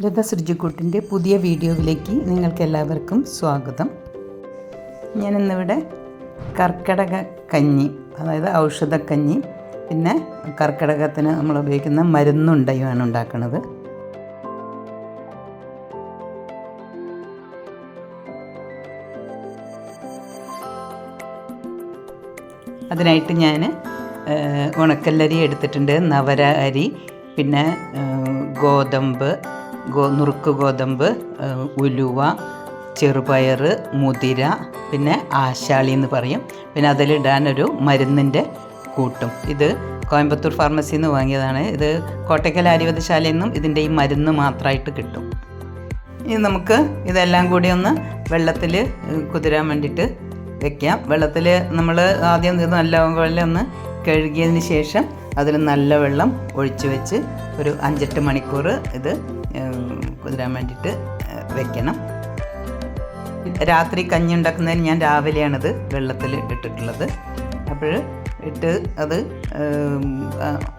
ലത സൃജിക്കുട്ടിന്റെ പുതിയ വീഡിയോയിലേക്ക് നിങ്ങൾക്ക് എല്ലാവർക്കും സ്വാഗതം. ഞാനിന്നിവിടെ കർക്കിടക കഞ്ഞി അതായത് ഔഷധക്കഞ്ഞി പിന്നെ കർക്കിടകത്തിന് നമ്മൾ ഉപയോഗിക്കുന്ന മരുന്നുണ്ടയുമാണ് ഉണ്ടാക്കുന്നത്. അതിനായിട്ട് ഞാൻ ഉണക്കല്ലരി എടുത്തിട്ടുണ്ട് നവര അരി പിന്നെ ഗോതമ്പ് ഗോ നുറുക്ക് ഗോതമ്പ് ഉലുവ ചെറുപയർ മുതിര പിന്നെ ആശാളി എന്ന് പറയും. പിന്നെ അതിലിടാനൊരു മരുന്നിന്റെ കൂട്ടും. ഇത് കോയമ്പത്തൂർ ഫാർമസിയിൽ നിന്ന് വാങ്ങിയതാണ്. ഇത് കോട്ടയ്ക്കൽ ആര്യവധശാലയിൽ നിന്നും ഇതിന്റെ ഈ മരുന്ന് മാത്രമായിട്ട് കിട്ടും. ഇനി നമുക്ക് ഇതെല്ലാം കൂടി ഒന്ന് വെള്ളത്തിൽ കുതിരാൻ വേണ്ടിയിട്ട് വെക്കാം. വെള്ളത്തിൽ നമ്മൾ ആദ്യം നല്ല പോലെ ഒന്ന് കഴുകിയതിന് ശേഷം അതിൽ നല്ല വെള്ളം ഒഴിച്ച് വെച്ച് ഒരു അഞ്ചെട്ട് മണിക്കൂർ ഇത് കുതിരാൻ വേണ്ടിയിട്ട് വെക്കണം. രാത്രി കഞ്ഞി ഉണ്ടാക്കുന്നതിന് ഞാൻ രാവിലെയാണിത് വെള്ളത്തിൽ ഇട്ടിട്ടുള്ളത്. അപ്പോൾ ഇട്ട് അത്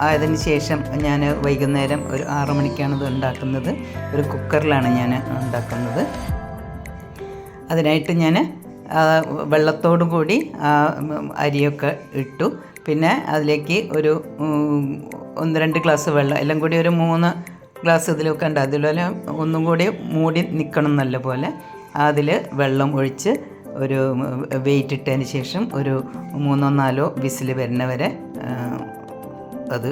ആയതിനു ശേഷം ഞാൻ വൈകുന്നേരം ഒരു ആറ് മണിക്കാണ് ഇത് ഉണ്ടാക്കുന്നത്. ഒരു കുക്കറിലാണ് ഞാൻ ഉണ്ടാക്കുന്നത്. അതിനായിട്ട് ഞാൻ വെള്ളത്തോടു കൂടി അരിയൊക്കെ ഇട്ടു. പിന്നെ അതിലേക്ക് ഒരു ഒന്ന് രണ്ട് ഗ്ലാസ് വെള്ളം എല്ലാം കൂടി ഒരു മൂന്ന് ഗ്ലാസ് ഇതിലൊക്കെ ഉണ്ട്. അതുപോലെ ഒന്നും കൂടി മൂടി നിൽക്കണം നല്ല പോലെ. അതിൽ വെള്ളം ഒഴിച്ച് ഒരു വെയിറ്റ് ഇട്ടതിന് ശേഷം ഒരു മൂന്നോ നാലോ വിസിൽ വരുന്ന വരെ അത്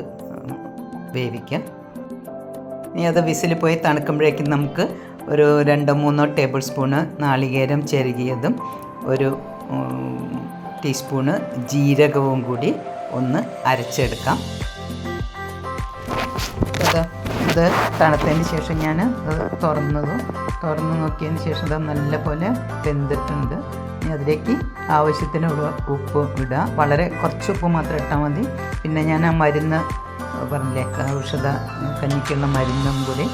വേവിക്കാം ഇനി അത് വിസിൽ പോയി തണുക്കുമ്പോഴേക്കും നമുക്ക് ഒരു രണ്ടോ മൂന്നോ ടേബിൾ സ്പൂണ് നാളികേരം ചെരുകിയതും ഒരു ടീസ്പൂണ് ജീരകവും കൂടി ഒന്ന് അരച്ചെടുക്കാം. ഇത് തണുത്തതിന് ശേഷം ഞാൻ തുറന്നതും തുറന്ന് നോക്കിയതിന് ശേഷം ഇത് നല്ലപോലെ വെന്തിട്ടുണ്ട്. ഇനി അതിലേക്ക് ആവശ്യത്തിന് ഉപ്പ് ഇടുക. വളരെ കുറച്ച് ഉപ്പ് മാത്രം ഇട്ടാൽ മതി. പിന്നെ ഞാൻ ആ മരുന്ന് പറഞ്ഞില്ലേ ഔഷധ കഞ്ഞിക്കുള്ള മരുന്നും കൂടി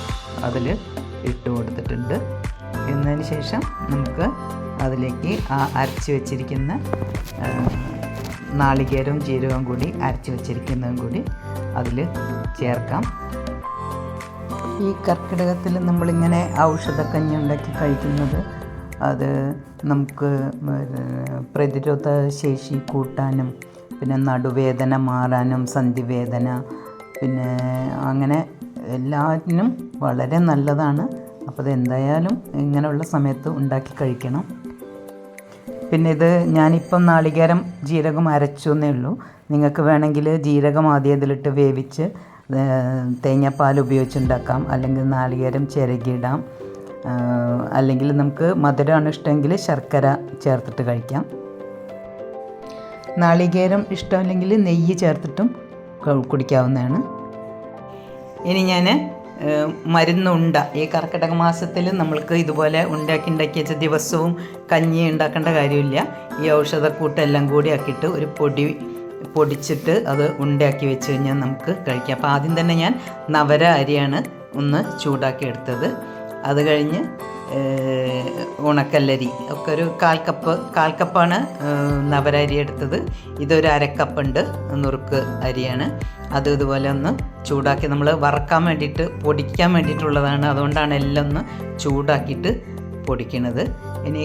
അതിൽ ഇട്ട് കൊടുത്തിട്ടുണ്ട്. എന്നതിന് ശേഷം നമുക്ക് അതിലേക്ക് ആ അരച്ച് വെച്ചിരിക്കുന്ന നാളികേരവും ജീരകവും കൂടി അരച്ച് വെച്ചിരിക്കുന്നതും കൂടി അതിൽ ചേർക്കാം. ഈ കർക്കിടകത്തിൽ നമ്മളിങ്ങനെ ഔഷധക്കഞ്ഞി ഉണ്ടാക്കി കഴിക്കുന്നത് അത് നമുക്ക് പ്രതിരോധ ശേഷി കൂട്ടാനും പിന്നെ നടുവേദന മാറാനും സന്ധിവേദന പിന്നെ അങ്ങനെ എല്ലാറ്റിനും വളരെ നല്ലതാണ്. അപ്പോൾ അത് എന്തായാലും ഇങ്ങനെയുള്ള സമയത്ത് ഉണ്ടാക്കി കഴിക്കണം. പിന്നെ ഇത് ഞാനിപ്പം നാളികേരം ജീരകം അരച്ചു എന്നേ ഉള്ളൂ. നിങ്ങൾക്ക് വേണമെങ്കിൽ ജീരകം ആദ്യം ഇതിലിട്ട് വേവിച്ച് തേങ്ങാപ്പാൽ ഉപയോഗിച്ചുണ്ടാക്കാം അല്ലെങ്കിൽ നാളികേരം ചിരകിയിടാം. അല്ലെങ്കിൽ നമുക്ക് മധുരമാണ് ഇഷ്ടമെങ്കിൽ ശർക്കര ചേർത്തിട്ട് കഴിക്കാം. നാളികേരം ഇഷ്ടമല്ലെങ്കിൽ നെയ്യ് ചേർത്തിട്ടും കുടിക്കാവുന്നതാണ്. ഇനി ഞാൻ മരുന്നുണ്ട ഈ കർക്കിടക മാസത്തിൽ നമ്മൾക്ക് ഇതുപോലെ ഉണ്ടാക്കി ഉണ്ടാക്കി വെച്ച ദിവസവും കഞ്ഞി ഉണ്ടാക്കേണ്ട കാര്യമില്ല. ഈ ഔഷധക്കൂട്ടെല്ലാം കൂടി ആക്കിയിട്ട് ഒരു പൊടി പൊടിച്ചിട്ട് അത് ഉണ്ടാക്കി വെച്ച് കഴിഞ്ഞാൽ നമുക്ക് കഴിക്കാം. അപ്പോൾ ആദ്യം തന്നെ ഞാൻ നവര അരിയാണ് ഒന്ന് ചൂടാക്കി എടുത്തത്. അത് കഴിഞ്ഞ് ഉണക്കല്ലരി. ഒക്കെ ഒരു കാൽ കപ്പ് കാൽ കപ്പാണ് നവര അരി എടുത്തത്. ഇതൊരു അരക്കപ്പുണ്ട് നുറുക്ക് അരിയാണ്. അത് ഇതുപോലെ ഒന്ന് ചൂടാക്കി നമ്മൾ വറക്കാൻ വേണ്ടിയിട്ട് പൊടിക്കാൻ വേണ്ടിയിട്ടുള്ളതാണ്. അതുകൊണ്ടാണ് എല്ലാം ഒന്ന് ചൂടാക്കിയിട്ട് പൊടിക്കണത്. ഇനി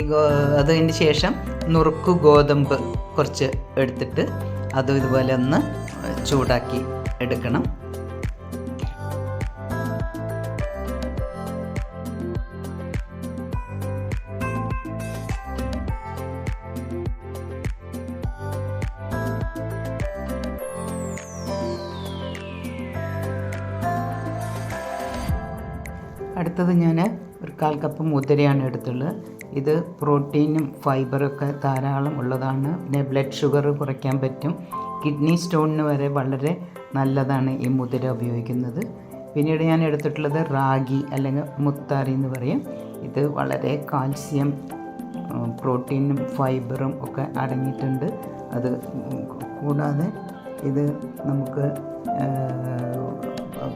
അതിന് ശേഷം നുറുക്ക് ഗോതമ്പ് കുറച്ച് എടുത്തിട്ട് അതും ഇതുപോലെ ഒന്ന് ചൂടാക്കി എടുക്കണം. അടുത്തത് ഞാൻ ഒരു കാൽ കപ്പ് മുതിരയാണ് എടുത്തുള്ളത് ഇത് പ്രോട്ടീനും ഫൈബറൊക്കെ ധാരാളം ഉള്ളതാണ്. പിന്നെ ബ്ലഡ് ഷുഗർ കുറയ്ക്കാൻ പറ്റും. കിഡ്നി സ്റ്റോണിന് വരെ വളരെ നല്ലതാണ് ഈ മുതിര ഉപയോഗിക്കുന്നത്. പിന്നീട് ഞാൻ എടുത്തിട്ടുള്ളത് റാഗി അല്ലെങ്കിൽ മുത്താറി എന്ന് പറയും. ഇത് വളരെ കാൽസ്യം പ്രോട്ടീനും ഫൈബറും ഒക്കെ അടങ്ങിയിട്ടുണ്ട്. അത് കൂടാതെ ഇത് നമുക്ക്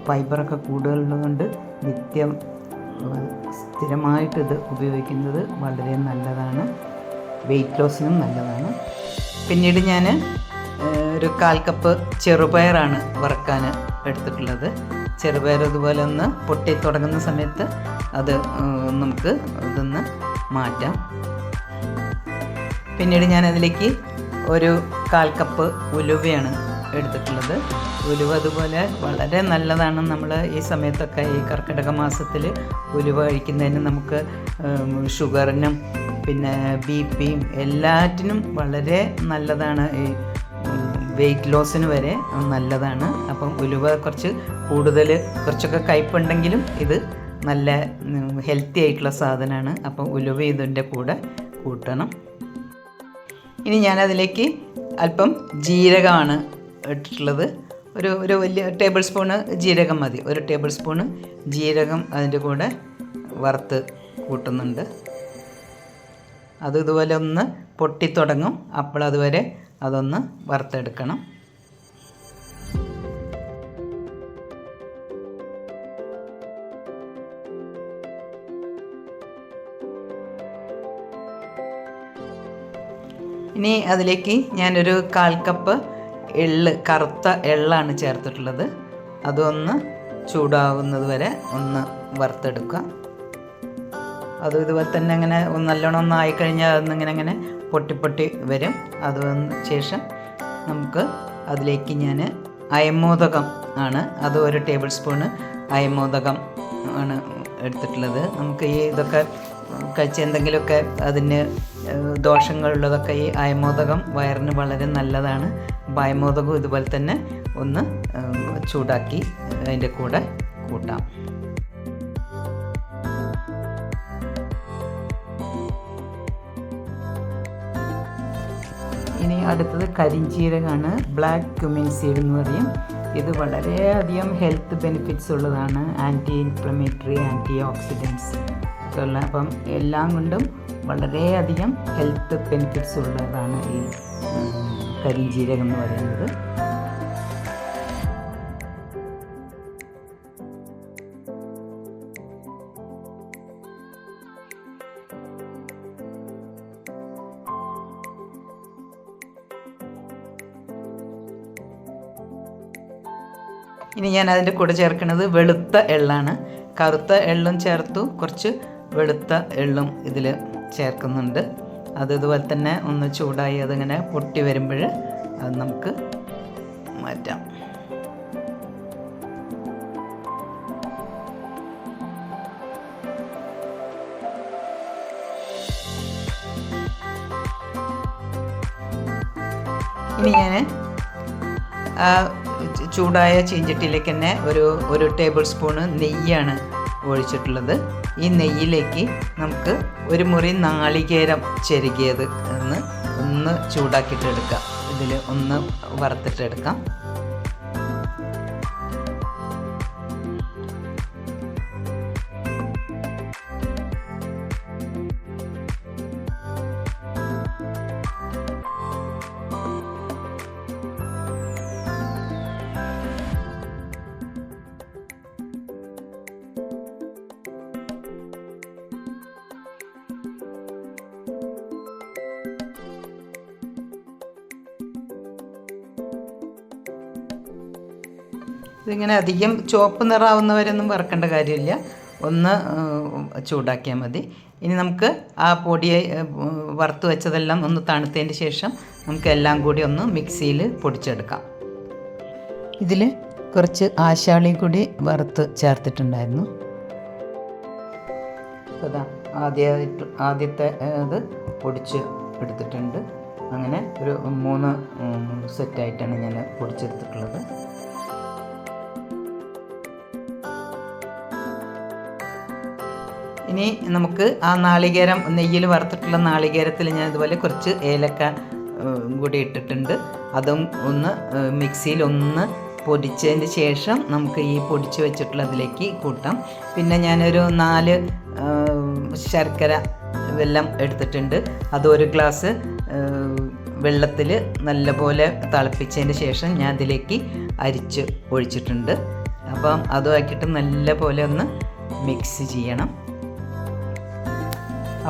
ഫൈബറൊക്കെ കൂടുതലുള്ളതുകൊണ്ട് നിത്യം സ്ഥിരമായിട്ട് ഇത് ഉപയോഗിക്കുന്നത് വളരെ നല്ലതാണ്. വെയിറ്റ് ലോസിനും നല്ലതാണ്. പിന്നീട് ഞാൻ ഒരു കാൽ കപ്പ് ചെറുപയറാണ് വറുക്കാൻ എടുത്തിട്ടുള്ളത്. ചെറുപയർ ഇതുപോലെ ഒന്ന് പൊട്ടി തുടങ്ങുന്ന സമയത്ത് അത് നമുക്ക് ഇതൊന്ന് മാറ്റാം. പിന്നീട് ഞാൻ അതിലേക്ക് ഒരു കാൽ കപ്പ് ഉലുവയാണ് എടുത്തിട്ടുള്ളത്. ഉലുവ അതുപോലെ വളരെ നല്ലതാണ്. നമ്മൾ ഈ സമയത്തൊക്കെ ഈ കർക്കിടക മാസത്തിൽ ഉലുവ കഴിക്കുന്നതിന് നമുക്ക് ഷുഗറിനും പിന്നെ ബി പിയും എല്ലാറ്റിനും വളരെ നല്ലതാണ്. ഈ വെയിറ്റ് ലോസിന് വരെ നല്ലതാണ്. അപ്പം ഉലുവ കുറച്ച് കൂടുതൽ കുറച്ചൊക്കെ കയ്പുണ്ടെങ്കിലും ഇത് നല്ല ഹെൽത്തി ആയിട്ടുള്ള സാധനമാണ്. അപ്പം ഉലുവ ഇതിന്റെ കൂടെ കൂട്ടണം. ഇനി ഞാനതിലേക്ക് അല്പം ജീരകമാണ് ഇട്ടിട്ടുള്ളത്. ഒരു ഒരു വലിയ ടേബിൾ സ്പൂണ് ജീരകം മതി. ഒരു ടേബിൾ സ്പൂണ് ജീരകം അതിന്റെ കൂടെ വറുത്ത് കൂട്ടുന്നുണ്ട്. അത് ഇതുപോലെ ഒന്ന് പൊട്ടിത്തുടങ്ങും അപ്പോൾ അതുവരെ അതൊന്ന് വറുത്തെടുക്കണം. ഇനി അതിലേക്ക് ഞാനൊരു കാൽ കപ്പ് എള്ള് കറുത്ത എള്ളാണ് ചേർത്തിട്ടുള്ളത്. അതൊന്ന് ചൂടാവുന്നത് വരെ ഒന്ന് വറുത്തെടുക്കുക. അത് ഇതുപോലെ തന്നെ അങ്ങനെ നല്ലോണം ഒന്ന് ആയിക്കഴിഞ്ഞാൽ അതൊന്നിങ്ങനെ അങ്ങനെ പൊട്ടി പൊട്ടി വരും. അത് ശേഷം നമുക്ക് അതിലേക്ക് ഞാൻ അയമോദകം ആണ് അത് ഒരു ടേബിൾ സ്പൂണ് അയമോദകം ആണ് എടുത്തിട്ടുള്ളത്. നമുക്ക് ഈ ഇതൊക്കെ കഴിച്ച് എന്തെങ്കിലുമൊക്കെ അതിന് ദോഷങ്ങളുള്ളതൊക്കെ ഈ അയമോദകം വയറിന് വളരെ നല്ലതാണ്. അപ്പോൾ അയമോദകം ഇതുപോലെ തന്നെ ഒന്ന് ചൂടാക്കി അതിന്റെ കൂടെ കൂട്ടാം. ഇനി അടുത്തത് കരിഞ്ചീരകമാണ്. ബ്ലാക്ക് ക്യുമിൻ സീഡ് എന്ന് പറയും. ഇത് വളരെയധികം ഹെൽത്ത് ബെനിഫിറ്റ്സ് ഉള്ളതാണ്. Anti inflammatory anti oxidants. ഉള്ള അപ്പം എല്ലാം കൊണ്ടും വളരെയധികം ഹെൽത്ത് ബെനിഫിറ്റ്സ് ഉള്ളതാണ് ഈ കരിഞ്ചീരകം എന്ന് പറയുന്നത്. ഇനി ഞാൻ അതിന്റെ കൂടെ ചേർക്കുന്നത് വെളുത്ത എള്ളാണ്. കറുത്ത എള്ളും ചേർത്തു കുറച്ച് വെളുത്ത എള്ളും ഇതിൽ ചേർക്കുന്നുണ്ട്. അത് ഇതുപോലെ തന്നെ ഒന്ന് ചൂടായി അതിങ്ങനെ പൊട്ടി വരുമ്പോൾ അത് നമുക്ക് മാറ്റാം. ഇനി ഞാൻ ചൂടായ ചീഞ്ചട്ടിയിലേക്ക് തന്നെ ഒരു ഒരു ടേബിൾ സ്പൂണ് നെയ്യാണ് ഒഴിച്ചിട്ടുള്ളത്. ഈ നെയ്യിലേക്ക് നമുക്ക് ഒരു മുറി നാളികേരം ചെരുകിയത് ഒന്ന് ഒന്ന് ചൂടാക്കിയിട്ട് എടുക്കാം ഇതിൽ ഒന്ന് വറുത്തിട്ടെടുക്കാം. ഇതിങ്ങനെ അധികം ചുവപ്പ് നിറാവുന്നവരൊന്നും വറക്കേണ്ട കാര്യമില്ല. ഒന്ന് ചൂടാക്കിയാൽ മതി. ഇനി നമുക്ക് ആ പൊടിയെ വറുത്ത് വെച്ചതെല്ലാം ഒന്ന് തണുത്തതിന് ശേഷം നമുക്ക് എല്ലാം കൂടി ഒന്ന് മിക്സിയിൽ പൊടിച്ചെടുക്കാം. ഇതിൽ കുറച്ച് ആശാളി കൂടി വറുത്ത് ചേർത്തിട്ടുണ്ടായിരുന്നു. അതാ ആദ്യമായിട്ട് ആദ്യത്തെ ഇത് പൊടിച്ച് എടുത്തിട്ടുണ്ട്. അങ്ങനെ ഒരു മൂന്ന് സെറ്റായിട്ടാണ് ഞാൻ പൊടിച്ചെടുത്തിട്ടുള്ളത്. ഇനി നമുക്ക് ആ നാളികേരം നെയ്യിൽ വറുത്തിട്ടുള്ള നാളികേരത്തിൽ ഞാൻ ഇതുപോലെ കുറച്ച് ഏലക്ക കൂടി ഇട്ടിട്ടുണ്ട്. അതും ഒന്ന് മിക്സിയിൽ ഒന്ന് പൊടിച്ചതിന് ശേഷം നമുക്ക് ഈ പൊടിച്ച് വെച്ചിട്ടുള്ളതിലേക്ക് കൂട്ടാം. പിന്നെ ഞാനൊരു നാല് ശർക്കര വെല്ലം എടുത്തിട്ടുണ്ട്. അത് ഒരു ഗ്ലാസ് വെള്ളത്തിൽ നല്ലപോലെ തിളപ്പിച്ചതിന് ശേഷം ഞാൻ അതിലേക്ക് അരിച്ച് ഒഴിച്ചിട്ടുണ്ട്. അപ്പം അതുമാക്കിയിട്ട് നല്ലപോലെ ഒന്ന് മിക്സ് ചെയ്യണം.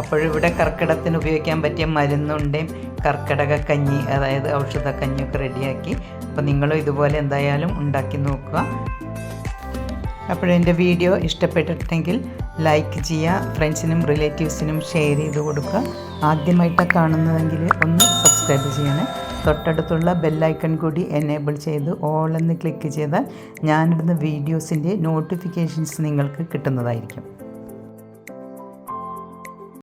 അപ്പോഴിവിടെ കർക്കിടത്തിന് ഉപയോഗിക്കാൻ പറ്റിയ മരുന്നുണ്ടേയും കർക്കിടക കഞ്ഞി അതായത് ഔഷധ കഞ്ഞിയൊക്കെ റെഡിയാക്കി. അപ്പോൾ നിങ്ങളും ഇതുപോലെ എന്തായാലും ഉണ്ടാക്കി നോക്കുക. അപ്പോൾ എന്റെ വീഡിയോ ഇഷ്ടപ്പെട്ടിട്ടുണ്ടെങ്കിൽ ലൈക്ക് ചെയ്യുക ഫ്രണ്ട്സിനും റിലേറ്റീവ്സിനും ഷെയർ ചെയ്ത് കൊടുക്കുക. ആദ്യമായിട്ടാണ് കാണുന്നതെങ്കിൽ ഒന്ന് സബ്സ്ക്രൈബ് ചെയ്യണേ. തൊട്ടടുത്തുള്ള ബെല്ലൈക്കൺ കൂടി എനേബിൾ ചെയ്ത് ഓൾ എന്ന് ക്ലിക്ക് ചെയ്താൽ ഞാനിടുന്ന വീഡിയോസിന്റെ നോട്ടിഫിക്കേഷൻസ് നിങ്ങൾക്ക് കിട്ടുന്നതായിരിക്കും.